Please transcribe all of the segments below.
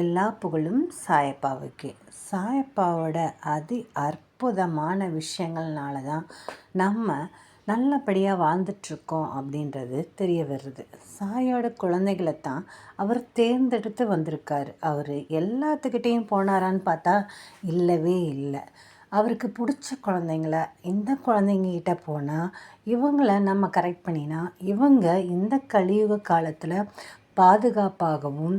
எல்லா புகழும் சாயப்பாவுக்கு. சாயப்பாவோட அதி அற்புதமான விஷயங்கள்னால தான் நம்ம நல்லபடியாக வாழ்ந்துட்டுருக்கோம் அப்படின்றது தெரிய வருது. சாயோட குழந்தைகளை தான் அவர் தேர்ந்தெடுத்து வந்திருக்கார். அவர் எல்லாத்துக்கிட்டேயும் போனாரான்னு பார்த்தா இல்லவே இல்லை. அவருக்கு பிடிச்ச குழந்தைங்கள இந்த குழந்தைங்ககிட்ட போனால் இவங்கள நம்ம கரெக்ட் பண்ணினா இவங்க இந்த கலியுக காலத்தில் பாதுகாப்பாகவும்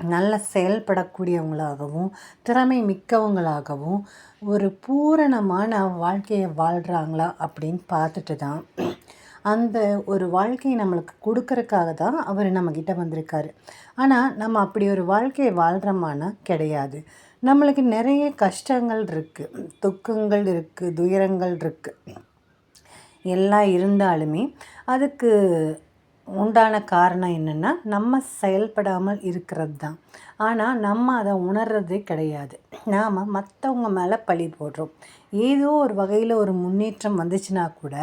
நல்ல செயல்படக்கூடியவங்களாகவும் திறமை மிக்கவங்களாகவும் ஒரு பூரணமான வாழ்க்கையை வாழ்கிறாங்களா அப்படின்னு பார்த்துட்டு தான் அந்த ஒரு வாழ்க்கையை நம்மளுக்கு கொடுக்கறக்காக தான் அவர் நம்மக்கிட்ட வந்திருக்காரு. ஆனால் நம்ம அப்படி ஒரு வாழ்க்கையை வாழ்கிறோமானா கிடையாது. நம்மளுக்கு நிறைய கஷ்டங்கள் இருக்குது துக்கங்கள் இருக்குது துயரங்கள் இருக்குது எல்லாம் இருந்தாலுமே அதுக்கு உண்டான காரணம் என்னென்னா நம்ம செயல்படாமல் இருக்கிறது தான் ஆனால் நம்ம அதை உணர்றதே கிடையாது. நாம் மற்றவங்க மேலே பழி போடுறோம். ஏதோ ஒரு வகையில் ஒரு முன்னேற்றம் வந்துச்சுன்னா கூட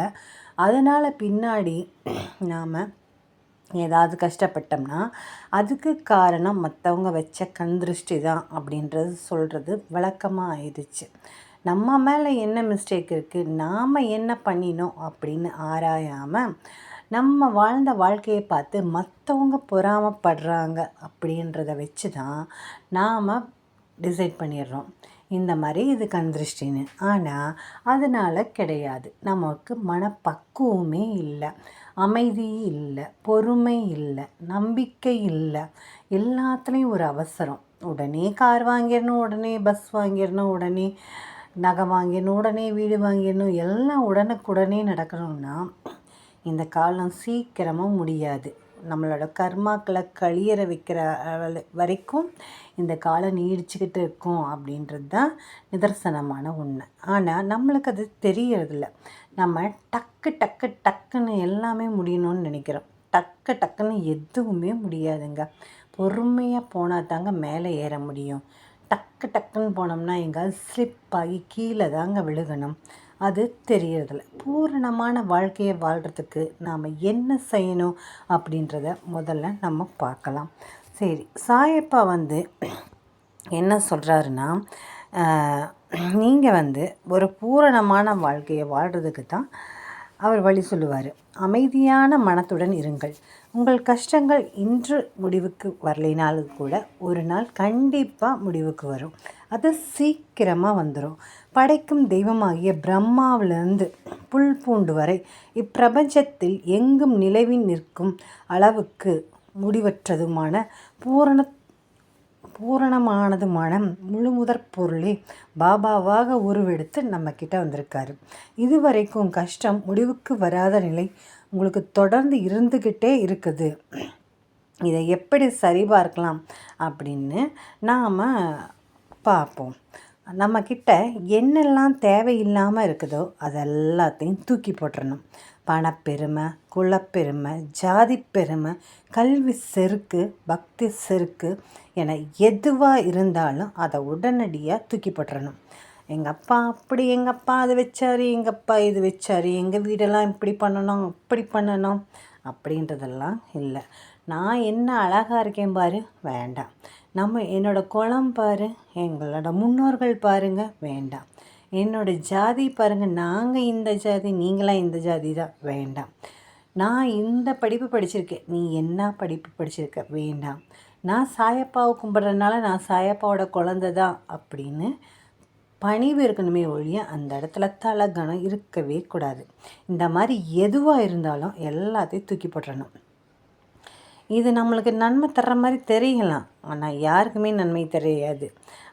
அதனால் பின்னாடி நாம் ஏதாவது கஷ்டப்பட்டோம்னா அதுக்கு காரணம் மற்றவங்க வச்ச கண் திருஷ்டி தான் அப்படின்றது சொல்கிறது வழக்கமாக ஆயிடுச்சு. நம்ம மேலே என்ன மிஸ்டேக் இருக்குது நாம் என்ன பண்ணினோம் அப்படின்னு ஆராயாமல் நம்ம வாழ்ந்த வாழ்க்கையை பார்த்து மற்றவங்க பொறாமப்படுறாங்க அப்படின்றத வச்சு தான் நாம் டிசைட் பண்ணிடுறோம். இந்த மாதிரி இது கண் திருஷ்டின்னு ஆனால் அதனால் கிடையாது. நமக்கு மனப்பக்குவமே இல்லை. அமைதி இல்லை. பொறுமை இல்லை. நம்பிக்கை இல்லை. எல்லாத்துலேயும் ஒரு அவசரம். உடனே கார் வாங்கிடணும் உடனே பஸ் வாங்கிடணும் உடனே நகை வாங்கிடணும் உடனே வீடு வாங்கிடணும். எல்லாம் உடனுக்குடனே நடக்கணும்னா இந்த காலம் சீக்கிரமாக முடியாது. நம்மளோட கர்மாக்களை கழியற வைக்கிற வரைக்கும் இந்த காலம் நீடிச்சுக்கிட்டு இருக்கும் அப்படின்றது தான் நிதர்சனமான உண்மை. ஆனால் நம்மளுக்கு அது தெரியறதில்ல. நம்ம டக்கு டக்கு டக்குன்னு எல்லாமே முடியணும்னு நினைக்கிறோம். டக்கு டக்குன்னு எதுவுமே முடியாதுங்க. பொறுமையாக போனால் தாங்க மேலே ஏற முடியும். டக்கு டக்குன்னு போனோம்னா எங்காவது ஸ்லிப் ஆகி கீழே தாங்க விழுகணும். அது தெரியறதில்ல. பூரணமான வாழ்க்கையை வாழ்கிறதுக்கு நாம் என்ன செய்யணும் அப்படின்றத முதல்ல நம்ம பார்க்கலாம். சரி சாயப்பா வந்து என்ன சொல்கிறாருன்னா நீங்கள் வந்து ஒரு பூரணமான வாழ்க்கையை வாழ்கிறதுக்கு தான் அவர் வழி சொல்லுவார். அமைதியான மனத்துடன் இருங்கள். உங்கள் கஷ்டங்கள் இன்று முடிவுக்கு வரலினாலும் கூட ஒரு நாள் கண்டிப்பாக முடிவுக்கு வரும். அது சீக்கிரமாக வந்துடும் படைக்கும் தெய்வமாகிய பிரம்மாவிலிருந்து புல் பூண்டு வரை இப்பிரபஞ்சத்தில் எங்கும் நிலவி நிற்கும் அளவுக்கு முடிவற்றதுமான பூரண பூரணமானது மனம் முழுமுதற் பொருளே. பாபாவாக உருவெடுத்து நம்மக்கிட்ட வந்திருக்காரு. இதுவரைக்கும் கஷ்டம் முடிவுக்கு வராத நிலை உங்களுக்கு தொடர்ந்து இருந்துக்கிட்டே இருக்குது. இதை எப்படி சரிபார்க்கலாம் அப்படின்னு நாம் பார்ப்போம் நம்மக்கிட்ட என்னெல்லாம் தேவையில்லாமல் இருக்குதோ அதெல்லாத்தையும் தூக்கி போட்டுறணும். பணப்பெருமை குலப்பெருமை ஜாதி பெருமை கல்வி செருக்கு பக்தி செருக்கு என எதுவாக இருந்தாலும் அதை உடனடியாக தூக்கி போட்டுறணும். எங்கள் அப்பா அப்படி எங்கள் அப்பா அதை வச்சார் எங்கள் அப்பா இது வச்சார் எங்கள் வீடெல்லாம் இப்படி பண்ணணும் அப்படி பண்ணணும் அப்படின்றதெல்லாம் இல்லை. நான் என்ன அழகாக இருக்கேன் பாரு? வேண்டாம். நம்ம என்னோடய குளம் பாரு. எங்களோட முன்னோர்கள் பாருங்கள் வேண்டாம். என்னோடய ஜாதி பாருங்கள் நாங்கள் இந்த ஜாதி நீங்களாம் இந்த ஜாதி தான். வேண்டாம். நான் இந்த படிப்பு படிச்சிருக்கேன். நீ என்ன படிப்பு படிச்சிருக்க? வேண்டாம். நான் சாயப்பாவை கும்பிட்றதுனால நான் சாயப்பாவோட குழந்த தான் அப்படின்னு பணிவு இருக்கணுமே ஒழிய அந்த இடத்துல தலகணம் இருக்கவே கூடாது. இந்த மாதிரி எதுவாக இருந்தாலும் எல்லாத்தையும் தூக்கி போட்டுறணும். இது நம்மளுக்கு நன்மை தர்ற மாதிரி தெரியலாம் ஆனால் யாருக்குமே நன்மை தெரியாது.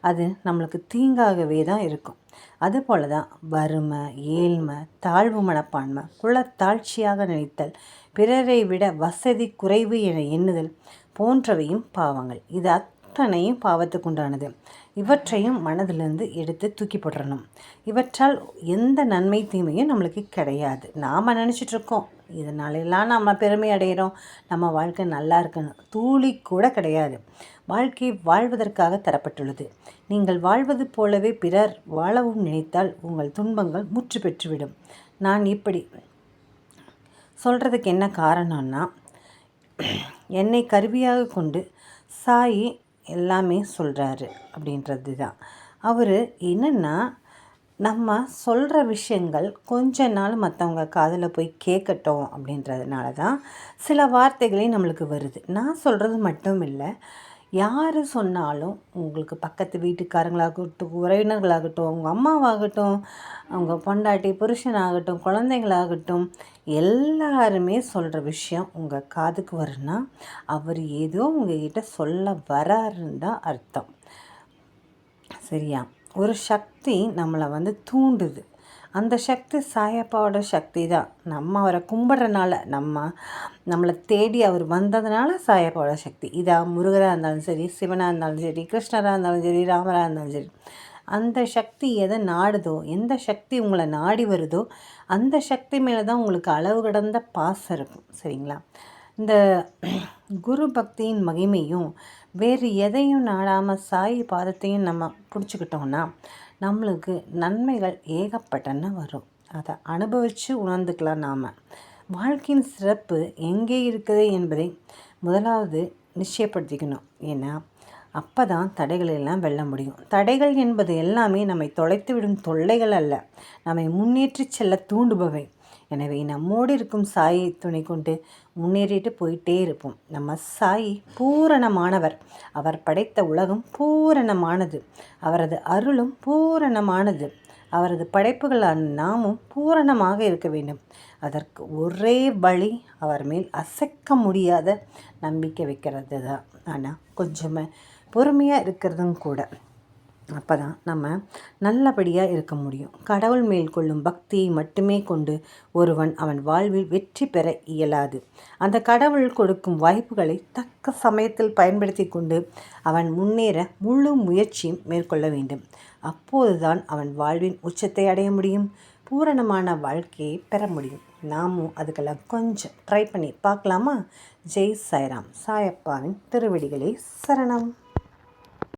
அது நம்மளுக்கு தீங்காகவே தான் இருக்கும். அதுபோல தான் வறுமை ஏழ்மை தாழ்வு மனப்பான்மை குலத்தாழ்ச்சியாக நினைத்தல் பிறரை விட வசதி குறைவு என எண்ணுதல் போன்றவையும் பாவங்கள். இது அத்தனையும் பாவத்துக்கு உண்டானது இவற்றையும் மனதிலிருந்து எடுத்து தூக்கி போட்டுறணும். இவற்றால் எந்த நன்மை தீமையும் நம்மளுக்கு கிடையாது. நாம் நினச்சிட்ருக்கோம் இதனாலெல்லாம் நம்ம பெருமை அடைகிறோம் நம்ம வாழ்க்கை நல்லா இருக்கணும் தூளி கூட கிடையாது. வாழ்க்கை வாழ்வதற்காக தரப்பட்டுள்ளது. நீங்கள் வாழ்வது போலவே பிறர் வாழவும் நினைத்தால் உங்கள் துன்பங்கள் முற்று பெற்றுவிடும். நான் இப்படி சொல்கிறதுக்கு என்ன காரணம்னா என்னை கருவியாக கொண்டு சாயி எல்லாமே சொல்கிறாரு அப்படின்றது தான் அவர் என்னென்னா நம்ம சொல்கிற விஷயங்கள் கொஞ்ச நாள் மற்றவங்க காதில் போய் கேட்கட்டும் அப்படின்றதுனால தான் சில வார்த்தைகளே நம்மளுக்கு வருது. நான் சொல்கிறது மட்டும் இல்லை யார் சொன்னாலும் உங்களுக்கு பக்கத்து வீட்டுக்காரங்களாகட்டும் உறவினர்களாகட்டும் அவங்க அம்மாவாகட்டும் அவங்க பொண்டாட்டி புருஷனாகட்டும் குழந்தைங்களாகட்டும் எல்லாருமே சொல்கிற விஷயம் உங்கள் காதுக்கு வரும்னா அவர் ஏதோ உங்ககிட்ட சொல்ல வராருன்னு தான் அர்த்தம். சரியா? ஒரு சக்தி நம்மளை வந்து தூண்டுது. அந்த சக்தி சாயப்பாவோட சக்தி தான். நம்ம அவரை கும்பிட்றனால நம்ம நம்மளை தேடி அவர் வந்ததுனால சாயப்பாவோட சக்தி. இதாக முருகராக இருந்தாலும் சரி சிவனாக இருந்தாலும் சரி கிருஷ்ணராக இருந்தாலும் சரி ராமராக இருந்தாலும் சரி. அந்த சக்தி எதை நாடுதோ எந்த சக்தி உங்களை நாடி வருதோ அந்த சக்தி மேலே தான் உங்களுக்கு அளவு கடந்த பாசம் இருக்கும். சரிங்களா? இந்த குரு பக்தியின் மகிமையும் வேறு எதையும் நாடாமல் சாய் பாதத்தையும் நம்ம பிடிச்சிக்கிட்டோம்னா நம்மளுக்கு நன்மைகள் ஏகப்பட்டன வரும். அதை அனுபவித்து உணர்ந்துக்கலாம் நாம். வாழ்க்கையின் சிறப்பு எங்கே இருக்குது என்பதை முதலாவது நிச்சயப்படுத்திக்கணும். ஏன்னா அப்போ தான் தடைகளெல்லாம் வெல்ல முடியும். தடைகள் என்பது எல்லாமே நம்மை தொலைத்து விடும் தொல்லைகள் அல்ல. நம்மை முன்னேற்றி செல்ல தூண்டுபவை. எனவே நம்மோடு இருக்கும் சாயை துணை கொண்டு முன்னேறிட்டு போயிட்டே இருப்போம். நம்ம சாய் பூரணமானவர். அவர் படைத்த உலகம் பூரணமானது. அவரது அருளும் பூரணமானது. அவரது படைப்புகளான நாமும் பூரணமாக இருக்க வேண்டும். அதற்கு ஒரே வழி அவர் மேல் அசைக்க முடியாத நம்பிக்கை வைக்கிறது தான் ஆனால் கொஞ்சமாக பொறுமையாக இருக்கிறதும் கூட. அப்போ தான் நம்ம நல்லபடியாக இருக்க முடியும். கடவுள் மேல் கொள்ளும் பக்தியை மட்டுமே கொண்டு ஒருவன் அவன் வாழ்வில் வெற்றி பெற இயலாது. அந்த கடவுள் கொடுக்கும் வாய்ப்புகளை தக்க சமயத்தில் பயன்படுத்தி கொண்டு அவன் முன்னேற முழு முயற்சியும் மேற்கொள்ள வேண்டும். அப்போதுதான் அவன் வாழ்வின் உச்சத்தை அடைய முடியும். பூரணமான வாழ்க்கையை பெற முடியும். நாமும் அதுக்கெல்லாம் கொஞ்சம் ட்ரை பண்ணி பார்க்கலாமா? ஜெய் சாய்ராம் சாயப்பாவின் திருவடிகளே சரணம்.